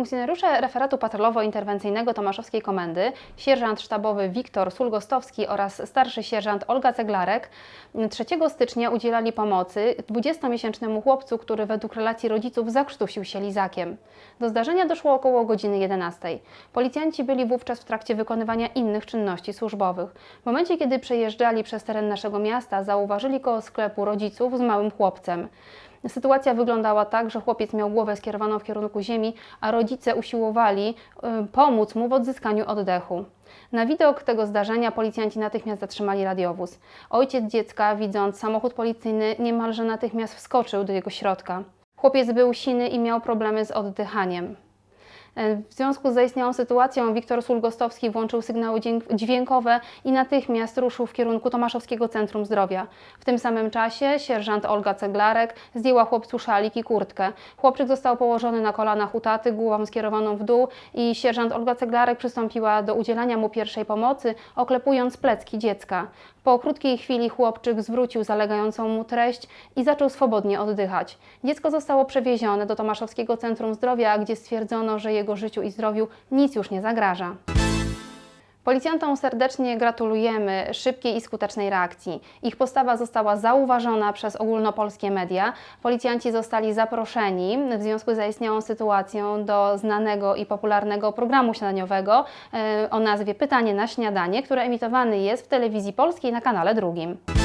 Funkcjonariusze referatu patrolowo-interwencyjnego Tomaszowskiej Komendy, sierżant sztabowy Wiktor Sulgostowski oraz starszy sierżant Olga Ceglarek 3 stycznia udzielali pomocy 20-miesięcznemu chłopcu, który według relacji rodziców zakrztusił się lizakiem. Do zdarzenia doszło około godziny 11. Policjanci byli wówczas w trakcie wykonywania innych czynności służbowych. W momencie, kiedy przejeżdżali przez teren naszego miasta, zauważyli koło sklepu rodziców z małym chłopcem. Sytuacja wyglądała tak, że chłopiec miał głowę skierowaną w kierunku ziemi, a rodzice usiłowali y, pomóc mu w odzyskaniu oddechu. Na widok tego zdarzenia policjanci natychmiast zatrzymali radiowóz. Ojciec dziecka, widząc samochód policyjny, niemalże natychmiast wskoczył do jego środka. Chłopiec był siny i miał problemy z oddychaniem. W związku z zaistniałą sytuacją Wiktor Sulgostowski włączył sygnały dźwięk- dźwiękowe i natychmiast ruszył w kierunku Tomaszowskiego Centrum Zdrowia. W tym samym czasie sierżant Olga Ceglarek zdjęła chłopcu szalik i kurtkę. Chłopczyk został położony na kolanach u taty, głową skierowaną w dół i sierżant Olga Ceglarek przystąpiła do udzielania mu pierwszej pomocy, oklepując plecki dziecka. Po krótkiej chwili chłopczyk zwrócił zalegającą mu treść i zaczął swobodnie oddychać. Dziecko zostało przewiezione do Tomaszowskiego Centrum Zdrowia, gdzie stwierdzono, że jego życiu i zdrowiu nic już nie zagraża. Policjantom serdecznie gratulujemy szybkiej i skutecznej reakcji. Ich postawa została zauważona przez ogólnopolskie media. Policjanci zostali zaproszeni w związku z zaistniałą sytuacją do znanego i popularnego programu śniadaniowego e, o nazwie Pytanie na śniadanie, który emitowany jest w telewizji polskiej na kanale drugim.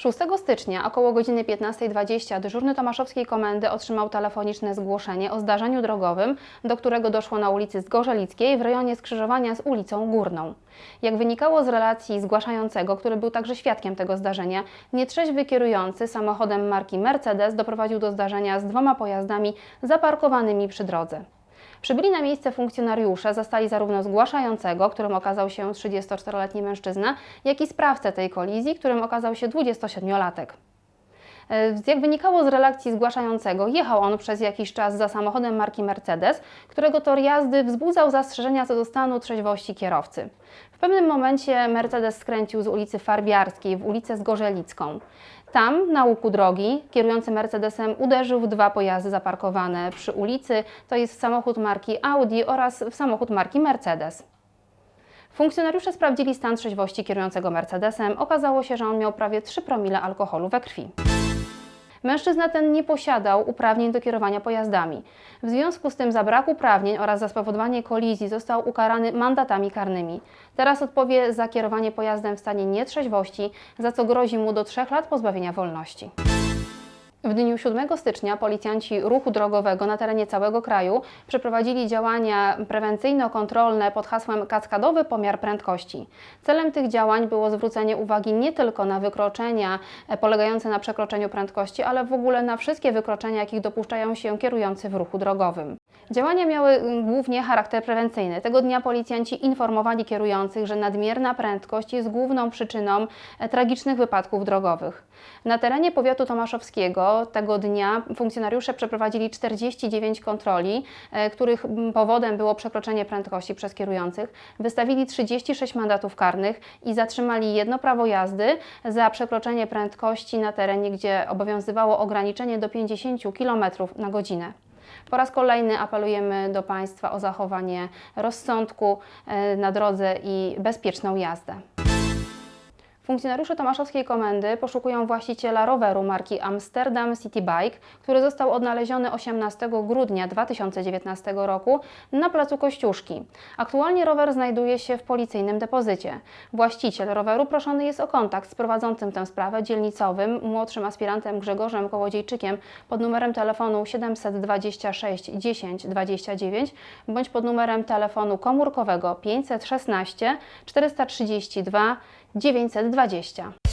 6 stycznia około godziny 15.20 dyżurny Tomaszowskiej Komendy otrzymał telefoniczne zgłoszenie o zdarzeniu drogowym, do którego doszło na ulicy Zgorzelickiej w rejonie skrzyżowania z ulicą Górną. Jak wynikało z relacji zgłaszającego, który był także świadkiem tego zdarzenia, nietrzeźwy kierujący samochodem marki Mercedes doprowadził do zdarzenia z dwoma pojazdami zaparkowanymi przy drodze. Przybyli na miejsce funkcjonariusze zastali zarówno zgłaszającego, którym okazał się 34-letni mężczyzna, jak i sprawcę tej kolizji, którym okazał się 27-latek. E, Jak wynikało z relacji zgłaszającego, jechał on przez jakiś czas za samochodem marki Mercedes, którego tor jazdy wzbudzał zastrzeżenia co do stanu trzeźwości kierowcy. Pewnym momencie Mercedes skręcił z ulicy Farbiarskiej w ulicę Zgorzelicką. Tam, na łuku drogi, kierujący Mercedesem uderzył w dwa pojazdy zaparkowane przy ulicy, to jest samochód marki Audi oraz w samochód marki Mercedes. Funkcjonariusze sprawdzili stan trzeźwości kierującego Mercedesem. Okazało się, że on miał prawie 3 promile alkoholu we krwi. Mężczyzna ten nie posiadał uprawnień do kierowania pojazdami. W związku z tym za brak uprawnień oraz za spowodowanie kolizji został ukarany mandatami karnymi. Teraz odpowie za kierowanie pojazdem w stanie nietrzeźwości, za co grozi mu do 3 lat pozbawienia wolności. W dniu 7 stycznia policjanci ruchu drogowego na terenie całego kraju przeprowadzili działania prewencyjno-kontrolne pod hasłem kaskadowy pomiar prędkości. Celem tych działań było zwrócenie uwagi nie tylko na wykroczenia polegające na przekroczeniu prędkości, ale w ogóle na wszystkie wykroczenia, jakich dopuszczają się kierujący w ruchu drogowym. Działania miały mm, głównie charakter prewencyjny. Tego dnia policjanci informowali kierujących, że nadmierna prędkość jest główną przyczyną e, tragicznych wypadków drogowych. Na terenie powiatu tomaszowskiego tego dnia funkcjonariusze przeprowadzili 49 kontroli, e, których powodem było przekroczenie prędkości przez kierujących. Wystawili 36 mandatów karnych i zatrzymali jedno prawo jazdy za przekroczenie prędkości na terenie, gdzie obowiązywało ograniczenie do 50 km na godzinę. Po raz kolejny apelujemy do Państwa o zachowanie rozsądku e, na drodze i bezpieczną jazdę. Funkcjonariusze Tomaszowskiej Komendy poszukują właściciela roweru marki Amsterdam City Bike, który został odnaleziony 18 grudnia 2019 roku na placu Kościuszki. Aktualnie rower znajduje się w policyjnym depozycie. Właściciel roweru proszony jest o kontakt z prowadzącym tę sprawę dzielnicowym, młodszym aspirantem Grzegorzem Kołodziejczykiem pod numerem telefonu 726 10 29 bądź pod numerem telefonu komórkowego 516 432 920.